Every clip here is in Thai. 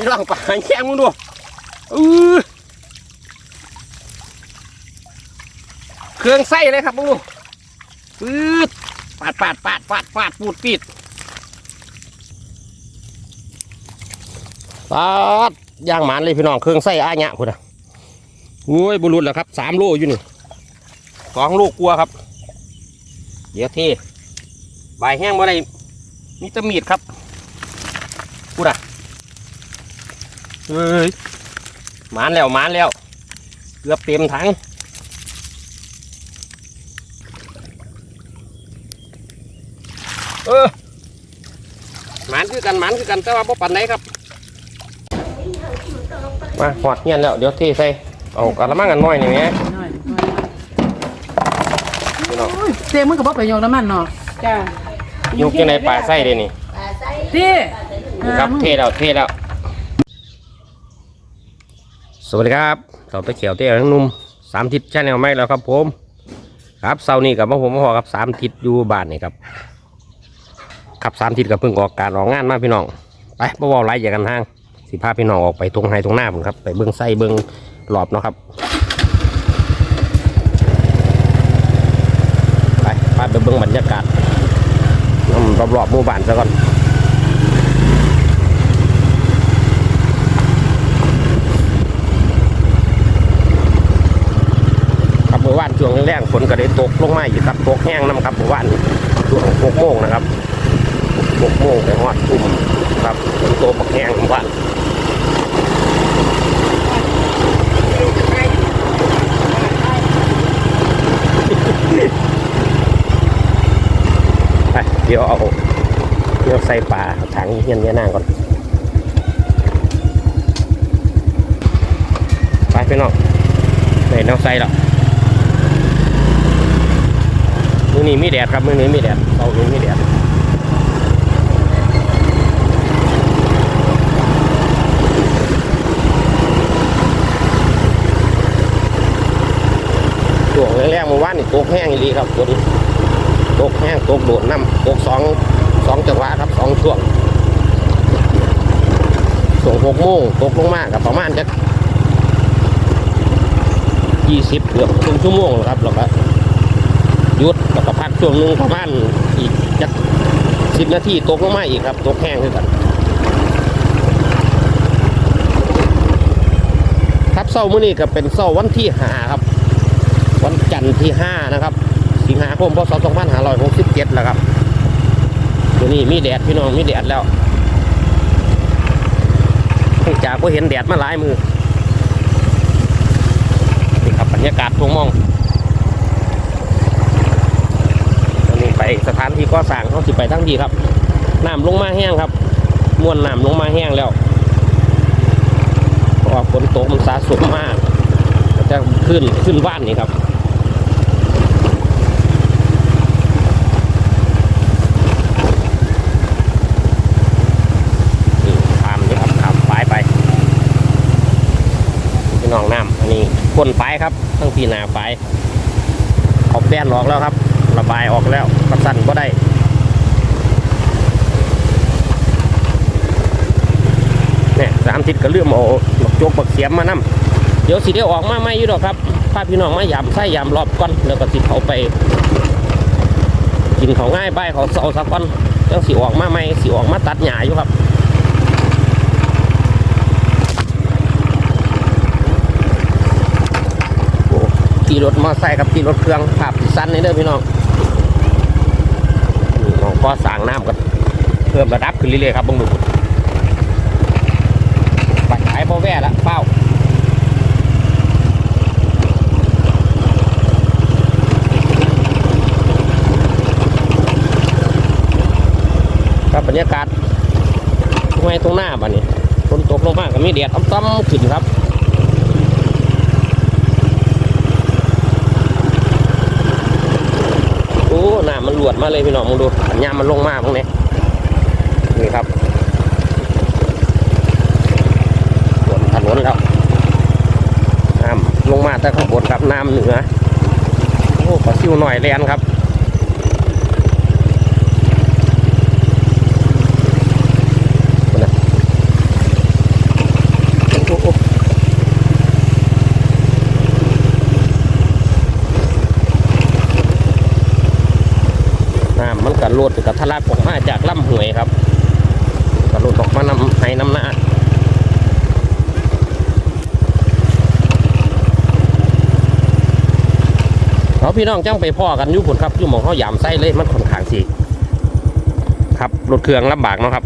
นี่ล่างปลาแข้งมึงดูอือเครื่องไส้เลยครับมึงดูปืดปาดปาดปาดปาดปาดปูดปีดปาดย่างหมานเลยพี่น้องเครื่องไส้อาญะคุณอะโอ้ยบุรุษแล้วครับสามโลอยู่นี่สองโลกลัวครับ เดี๋ยวเทใบแห้งบ่ได้มีตะมีดครับพูด่ะ เฮ้ยหมานแล้วหมานแล้ว เกือบเต็มถังเออหมานคือกันหมานคือกันแต่ว่าบ่ปันไหนครับมาหอดเงี้ยนแล้วเดี๋ยวเทใส่เอากระมังกันหน่อยนี่แหม่น้อยพี่น้องเต็มมันก็บอกไปโยงน้ำมันเนาะจ้ายุกยังไงปลาไส้เด้นี่ที่ครับเทแล้วเทแล้ว สวัสดีครับต่อไปเขียวเตี้ยทั้งนุ่มสามทิศชาแนลไม่แล้วครับผม ครับเสาร์นี้กับมาผมมาพอครับสามทิศอยู่บ้านนี่ครับขับสามทิศกับเพิ่งออกการออกงานมาพี่น้อง ไปบ่เวาไรอย่ากันทางสิพาพี่น้องออกไปตรงไฮตรงหน้าผมครับ ไปเบิ้องไส้เบิ้องหลอบเนาะครับ ไปพาไปเบิ้องบรรยากาศรอบรอบๆหมู่บ้านซะก่อน ครับเมื่อวานช่วงแรกๆ ฝนก็ได้ตกลงมาอยู่ครับตกแห้งน้ำครับเมื่อวานช่วงหกโมงนะครับหกโมงไปฮอดทุ่มครับฝนตกแห้งเมื่อวานไปเดี๋ยวเอาเดี๋ยวใส่ปลาถังเฮียนเนี้ยนางก่อนไปพี่น้องไปน้องใส่แล้ว มือนี้มีแดดครับมือนี้มีแดดเสาร์นี้มีแดดช่วงแรกๆเมื่อวานนี่ตกแห้งอีหลีครับตัวนี้ตกแห้งตกโดดน้ำตกสองสองจังหวะครับสองช่วงส่งหกโมงตกลงมากับประมาณจะยี่สิบเกือบครึ่งชั่วโมงครับแล้วก็ ยุดแล้วก็พักช่วงนึงประมาณอีกจักสิบนาทีตกลงมาอีกครับ ตกแห้งขึ้นกันครับเสาร์มื้อนี้ก็เป็นเสาร์วันที่ห้าครับ วันจันทร์ที่ห้านะครับ สิงหาคมพศสองพันห้าร้อยหกสิบเจ็ดแล้วครับตัวนี้มีแดดพี่น้องมีแดดแล้วพิ่งจากก็เห็นแดดมาหลายมือนี่ครับบรรยากาศทุ่งมอง อันนี้ไป สถานที่ก่อสร้างเขาสิไปทั้งดีครับน้ำลงมาแห้งครับมวนน้ำลงมาแห้งแล้วเพราะว่าฝนตกมันสะสมมากจะขึ้นขึ้นว่านนี่ครับนี่ทำนี่ครับทำปลายไปพี่น้องน้ำอันนี้คนปครับทั้งปีนาปลายเอาแป้นออกแล้วครับ ระบายออกแล้วกระสั่นก็ได้เนี่ยสามทิศก็เลื่อมเอาบักโจกบักเสียมมานํเดี๋ยวสิได้ออกมาไม่ยู่ดอกครับพาพพี่น้องมายามไส้ยามรอบก่อนแล้วก็สิเขาไป กินเขาง่ายใบเขาเสาสักก่อนยังสิออกมาไม่สิออกมาตัดหญ้าอยู่ครับ ขี่รถมอไซค์กับขี่รถเครื่องภาพสั้นนี่เด้อพี่น้องน้องก็สางน้ำกันเพิ่มระดับขึ้นเรื่อยๆครับบงดูไปขายพอแว่ละเป้าครับบรรยากาศตรงไหนตรงหน้าบ้านนี้ฝนตกลงมากก็มีแดดต้อมๆขึ้นครับ โอ้ น้ำมันหลวดมาเลยพี่น้องมึงดูสัญญามันลงมาพวกนี้นี่ครับสวนถนนแล้วน้ำลงมาแต่ข้างบนครับน้ำเหนือโอ้ปลาซิวหน่อยแลนครับ มันกันโลดกับทะลักออกมาจากลำห้วยครับกระโลดออกมานำให้น้ำหน้าเอาพี่น้องจังไปพ่อกันยู่ผลครับยู่หมองเขายามไส้เลยมันค่อนขางสิครับรถเครื่องลำบากเนาะครับ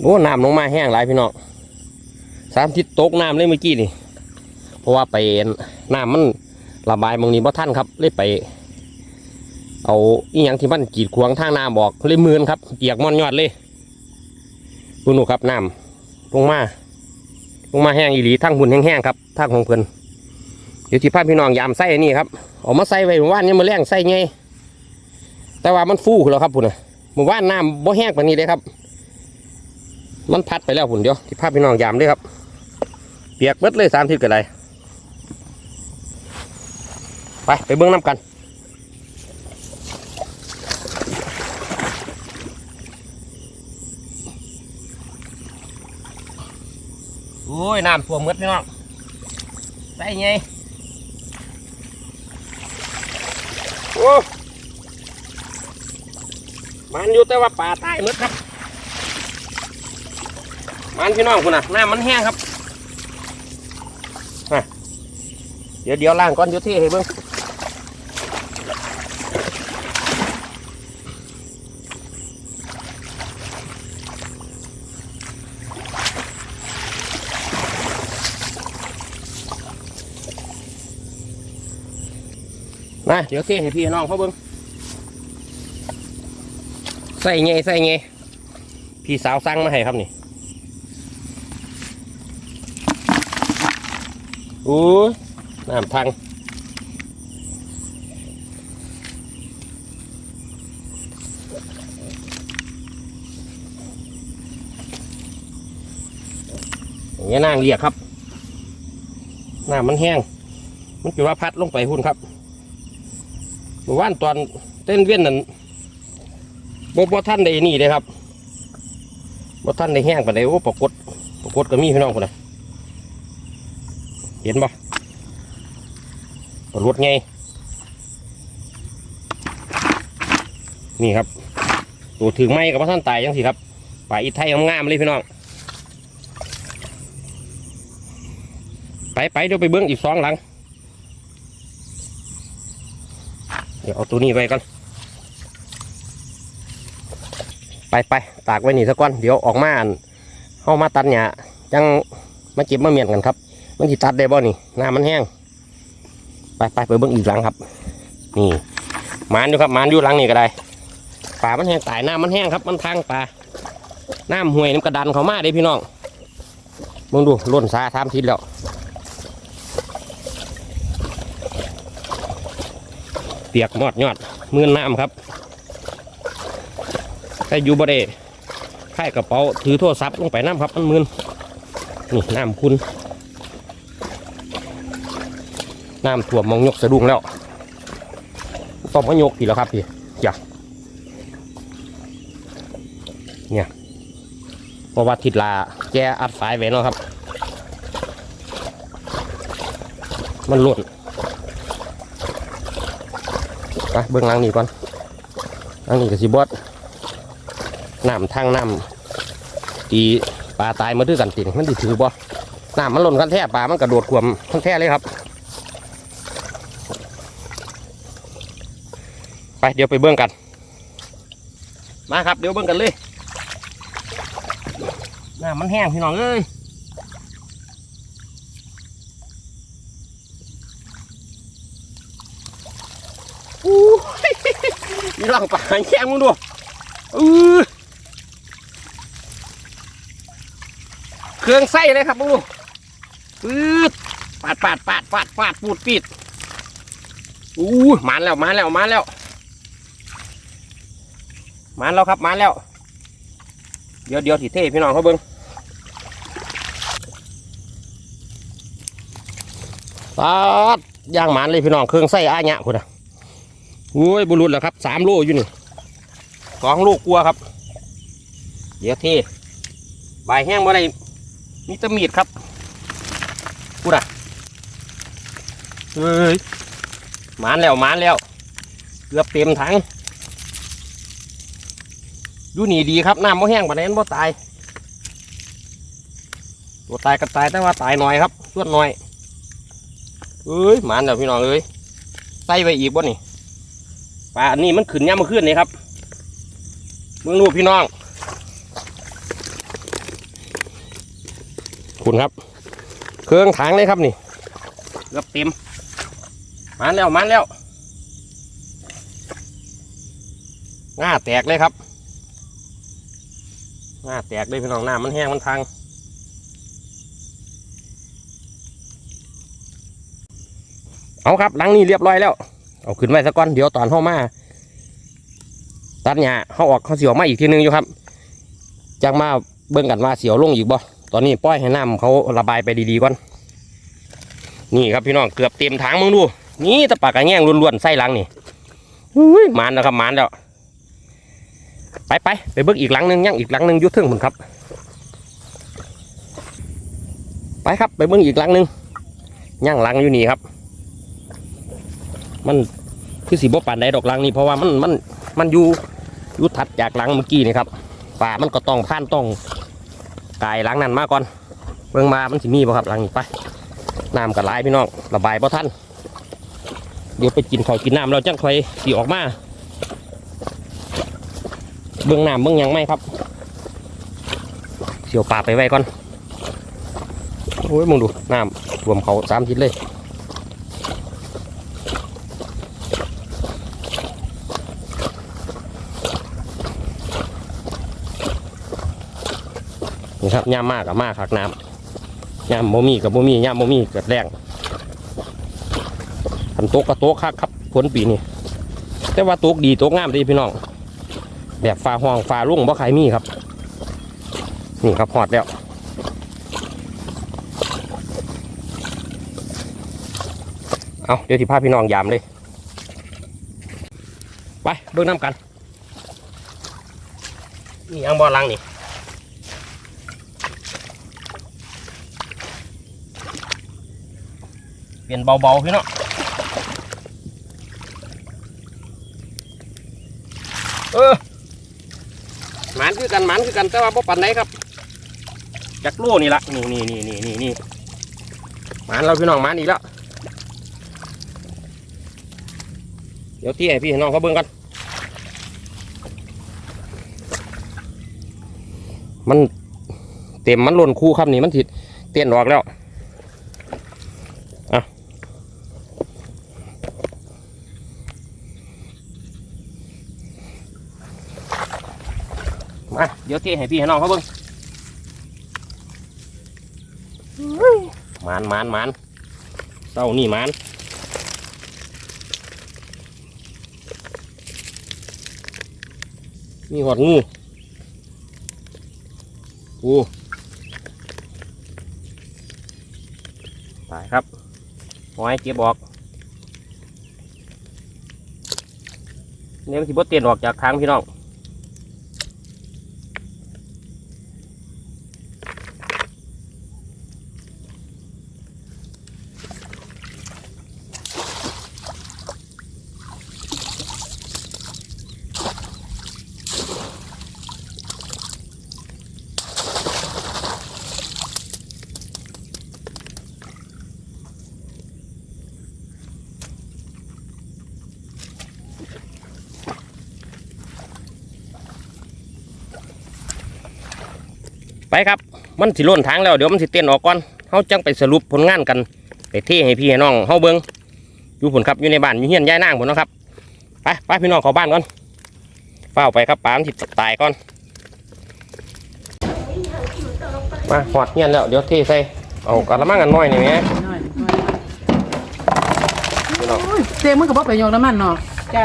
โอ้น้ำลงมาแห้งหลายพี่น้องสามทิศตกน้ำเลยเมื่อกี้นี่ เพราะว่าไปน้ำมันระบายมองนี้บ่ท่านครับเลยไป เอาอีหยังที่มันกีดขวางทางน้ำบอกเลยมือนครับเปียกม่อนยอดเลยดูหนูครับน้ำลงมาลงมาแห้งอีหลีทั้งหุ่นแห้งๆครับทางของเพิ่นเดี๋ยวที่พาพี่น้องยามใส่อันนี่ครับออกมาใส่ไว้เมื่อวานนี้มาแรงใส่ไงแต่ว่ามันฟูแล้วครับพุ่นน่ะเมื่อวานน้ำบ่แห้งปานนี้เลยครับ มันพัดไปแล้วพุ่นเดียวที่พาพี่น้องยามเลยครับ เปียกเบิดเลยสามทิศกันเลยไปไปเบื้องน้ำกัน โอ้ยน้ำท่วมหมดพี่น้องได้ไงโอ้มันอยู่แต่ว่าป่าใต้หมดครับ มันพี่น้องคุณน่ะน้ำมันแห้งครับเดี๋ยวเดี๋ยวล่างก้อนยุที่ให้เบิ้ง มาเดี๋ยวเทให้พี่น้องเขาเบิ้งใส่ไงใส่ไงพี่สาวสั่งมาให้ครับนี่โอ้น้ำพังอย่างนี้นางเรียกครับน้ำมันแห้ง มันคือว่าพัดลงไปหุ่นครับ มื่อวานตอนเต้นเวียนนั่นบ่บ่ท่านได้นี่เลยครับบ่ท่านได้แห้งปานใดโอ้ปรากฏปรากฏก็มีพี่น้องคนน่ะเห็นบ่รถไงนี่ครับ ตัวถึงไม้กับพระท่านตายยังสิครับป่าอิไทยงามเลยพี่น้อง ไปไปเดี๋ยวไปเบิ้องอีกสองหลัง เดี๋ยวเอาตัวนี้ไว้ก่อนไปไปตากไว้นี่สักก้อนเดี๋ยวออกมาอันเข้ามาตัดหญ้าจังมาเก็บมาเมียนกันครับ มันสิตัดได้บ่นี่น้ำมันแห้ง ไปไปไปเบิ้งอีกหลังครับ นี่หมานอยู่ครับหมานอยู่หลังนี่ก็ได้ป่ามันแห้งตายน้ำมันแห้งครับ มันทางป่าน้ำห่วยน้ำกระดันเขามาเด้พี่น้องมึงดูล้นซาทามทิศแล้ว ปียกมอดยอดมือน้ำครับถ้าอยู่บ่ได้ค่ายกระเป๋าถือโทรศัพท์ลงไปน้ำครับมันมืนนี่น้ำคุณน้ำท่วมมองยกสะดุ้งแล้วต้องมายกพี่แล้วครับพี่จ้ะเนี่ยเพราะว่าทิดลาแกอัดสายไว้เนาะครับ มันหล่น ไปเบื้องหลังนี่ก่อนหลังนี้ก็สิบอดน้ำทางน้ำตีปลาตายมาด้วยกันติงมันดิถือบ่น้ำมันหล่นกันแท้ปลามันกระโดดขวมกันแท้เลยครับ ไปเดี๋ยวไปเบื้องกัน มาครับเดี๋ยวเบื้องกันเลยน้ำมันแห้งพี่น้องเอ้ย อู้ยมีหลังป่าแข้งมึงดูอือเครื่องไส้เลยครับมึงดูปืดปาดปาดปาดปาดปาดปูดปีดอู้มาแล้วมาแล้วมาแล้ว มาแล้วครับมาแล้ว เดี๋ยวเดี๋ยวถีเท่พี่น้องเขาเบิ้งปาดย่างหมันเลยพี่น้องเครื่องไส้อาญะคุณอะ อ้ยบุรุษแล้วครับสามโลอยู่นี่สองโลกลัวครับ เดี๋ยวเทใบแห้งบ่ได้มีแตะมีดครับพูดอะเฮ้ยมานแล้วมานแล้ว เกือบเต็มถังอยู่นี่ดีครับน้ำบ่แห้งปานนั้นบ่ตาย ตัวตายก็ตายแต่ว่าตายหน่อยครับส่วนหน่อยเอ้ยหมานเดี๋ยวพี่น้องเอ้ยใส่ไปอีกบ่นี่ ปลาอันนี้มันขึ้นย่ำมาขึ้นนี่ครับเมืองลูกพี่น้องคุณครับ เครื่องถังเลยครับนี่เกือบเต็มหมันแล้วหมันแล้วง่าแตกเลยครับง่าแตกเลยพี่น้องน้ำมันแห้งมันพังเอาครับหลังนี้เรียบร้อยแล้ว เอาขึ้นไว้สักก้อนเดี๋ยวตอนเข้ามาตัดหญ้าเขาออกเขาเสียวมาอีกทีหนึงอยู่ครับจังมาเบิ่งกันว่าเสียวลงอีกบ่ตอนนี้ปล่อยให้น้ำเขาระบายไปดีๆก่อนนี่ครับพี่น้องเกือบเต็มถังมึงดู นี่ตะปากกระแง่งล้วนๆไส้หลังนี่อุ้ยมานแล้วครับมานแล้วไปไปไปเบิ่งอีกหลังหนึงยังอีกหลังหนึงยุทธึ่งผมครับ ไปครับไปเบิ่งอีกหลังหนึงย่างหลังอยู่นี่ครับ มัน คือสีบ่ปานใดดอกลังนี่เพราะว่ามันมันมันอยู่อยู่ถัดจากลังเมื่อกี้นี่ครับป่ามันก็ต้องผ่านต้องกายหลังนั้นมาก่อนเบิ่งมามันสิมีบ่ครับลังนี้ไปน้ำก็ไหลายพี่น้องระบายบ่ทันเดี๋ยวไปกินข้าวกินน้ำเราจังค่อยสีออกมาเบิ่งน้ำเบิ่งยังไหมครับเสียวป่าไปไว้ก่อนโอ้ยมึงดูน้ำท่วมเขาสามทิศเลย ครับย่ามมากกับมากคักน้ำย่ามโมมี่กับโมมี่ย่ามโมมี่เกิดแรงขันโต๊ะกับโต๊ะคักครับผลปีนี้แต่ว่าโต๊ะดีโต๊ะงามดีพี่น้องแบบฟ้าห้องฟ้ารุ่งบ่ใครมีครับ นี่ครับหอดแล้วเอาเดี๋ยวที่พาพี่น้องยามเลย ไปเบิ่งน้ำกัน นี่ยังบอลังนี่ เปลี่ยนเบาๆพี่เนาะเออหมานคือกันหมานคือกันแต่ว่าบ่ปันไหนครับจากโลนี่ละนี่นี่นี่นี่นี่นี่หมานเราพี่น้องหมานอีกแล้วเดี๋ยวที่ให้พี่ให้น้องเขาเบิ่งกันมันเต็มมันหล่นคู่ครับนี่มันถิดเต้นออกแล้ว มาเดี๋ยวเทให้พี่ให้น้องเขาเบิ่งหมานหมานหมานเต้านี่หมานมีหอดงูกูตายครับหอยเก็บออกเนี่ยมันสิบเตียนออกจากทางพี่น้อง ไปครับ มันสิล่นทางแล้วเดี๋ยวมันสิเต้นออกก่อนเขาจังไปสรุปผลงานกันไปเทให้พี่ให้น้องเฮาเบิงอยู่ผลครับอยู่ในบ้านอยู่เฮียนย้ายนางผลนาะครับไปไปพี่น้องเข้าบ้านก่อนเฝ้าไปครับปลามันสิตายก่อนมาหอดเฮียนแล้วเดี๋ยวเทใส่เอากระมังกันน้อยนี่แหมน้อยน้อยพี่น้องโอ้ยเต้มึงก็บ่ไปโยกน้ำมันเนาะจ้า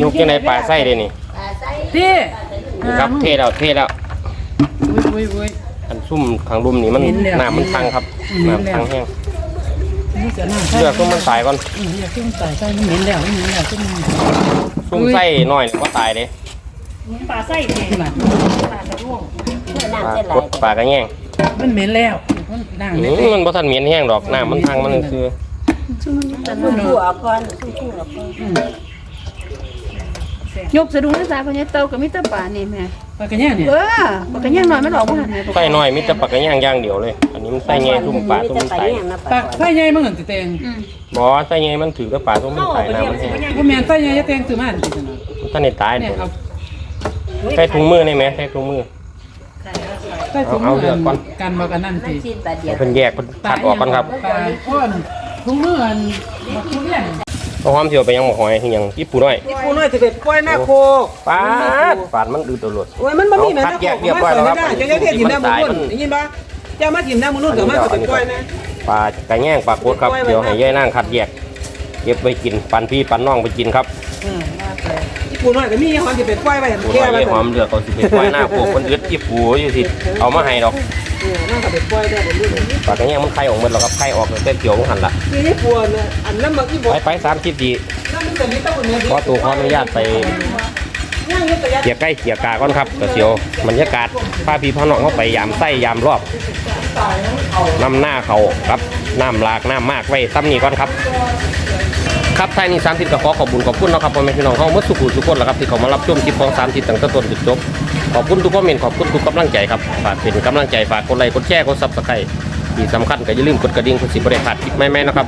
ยุกยังในปลาไส้เลยนี่เต้นี่ครับเทแล้วเทแล้ว อุ้ยอุ้ยอุ้ย อันซุ่มขังรุมนี่มันเห็นแล้วน้ำมันพังครับเห็นแล้ว น้ำพังแห้งนี่เสือหน้าเลือกซุ่มมันตายก่อนอืมเลือกซุ่มใส่ใส่มันเหม็นแล้วมันเหม็นแล้วซุ่มมันซุ่มไส้น้อยนี่ก็ตายเลยปลาไส้แข็งนี่ล่ะปลากระด้วงปลากดปลากระแง่งมันเหม็นแล้วมันด่างอืเลยมมันบ่ทันเหม็นแห้งดอกน้ำมันพังมันคือซุ่มผัวก่อนซุ่มผัวก่อนอืมยกสะดุ้งสายพญาเต่ากับมิตรป่านี่แม่ ปลากระแย่เนี่ยเออปากกันย่างน้อยมันออกบ่ทันแม่ไส้น้อยมีแต่ปลากระย่างอย่างเดียวเลย อันนี้มันไส้ใหญ่ทุ่มปลาทุ่มมันไตปลาไส้ใหญ่มันเหมือนติแตงอืมบ่ไส้ใหญ่มันถือกับปลาทุ่มมันไตน้ำมันแห้งบ่แม่นไส้ใหญ่จะแตงซื้อมาติจังเนาะมันท่านในตายเนี่ยเด้เอาใส่ถุงมือได้ไหมใส่ถุงมือ ใส่ถุงเอามือเลือกก่อน กันบ่กันนั่นสิเอาเพิ่นแยกเพิ่นคัดออกก่อนครับ ปลาอ้อนถุงมืออันบักทุเรียน เอาความเสียวไปยังหมกหอยคือหยังญี่ปุ่นน้อยกูน้อยจะเป็นกล้วยหน้าโคปาดปาดมันอืดตลอด โอ้ยมันบ่มีแม่คัดนะแยกเรียบร้อยแล้วครับจะยังเทียบถิ่นหน้าบุญนุ่นได้ยินปะจะมาถิ่นหน้าบุญนุ่นกับมาก็เป็นกล้วยนะ ปลากระแง่งปลาโคตรครับ เดี๋ยวให้ยายนางคัดแยก เก็บไว้กินปันพี่ปันน้องไปกินครับกู น้อยก็มีความจะเป็นกล้วยไปปูแก่น้อยไปยายหอมเลือกเอาสิเป็นควายหน้าโปกคนอึดญี่ปุ่นอยู่สิเอามาให้ดอกน่าจะเป็นกล้วยได้บุญนุ่นปลากระแง่งมันไข่ออกหมดแล้วครับไข่ออกแต่เกี่ยวมันหันละนี่นี่ปัวนะอันนั้นมันอีบ่ไปไปสามสิบดีนั่นมันเป็นนี่ต้องเป็นขอตัวขออนุญาตไปย่างยศยาเกี่ยใกล้เกี่ยกาก่อนครับกระเสียวบรรยากาศพาพี่พ่อน้องเข้าไปยามไส้ยามรอบน้ำหน้าเขาครับน้ำหลากน้ำมากไว้ซ้ำนี่ก่อนครับ ครับท้ายนี้สามทิศก็ขอขอบคุณขอบคุณนะครับพ่อแม่พี่น้องเขาเมื่อสุขุทุกคนแหละครับที่เขามารับชมคลิปของสามทิศตั้งแต่ต้นจนจบขอบคุณทุกคอมเมนต์ขอบคุณทุกกำลังใจครับฝากเป็นกำลังใจฝากกดไลค์กดแชร์กดซับสไครต์ที่สำคัญก็อย่าลืมกดกระดิ่งเพื่อสิบปริพลาดคลิปใหม่ๆนะครับ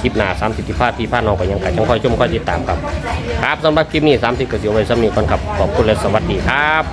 คลิปหน้าสามสิบที่พลาดพี่พลาดน้องไปยังไงจังคอยชมคอยติดตามครับครับสำหรับคลิปนี้สามสิบก็เสียไว้สำนีก่อนครับขอบคุณและสวัสดีครับ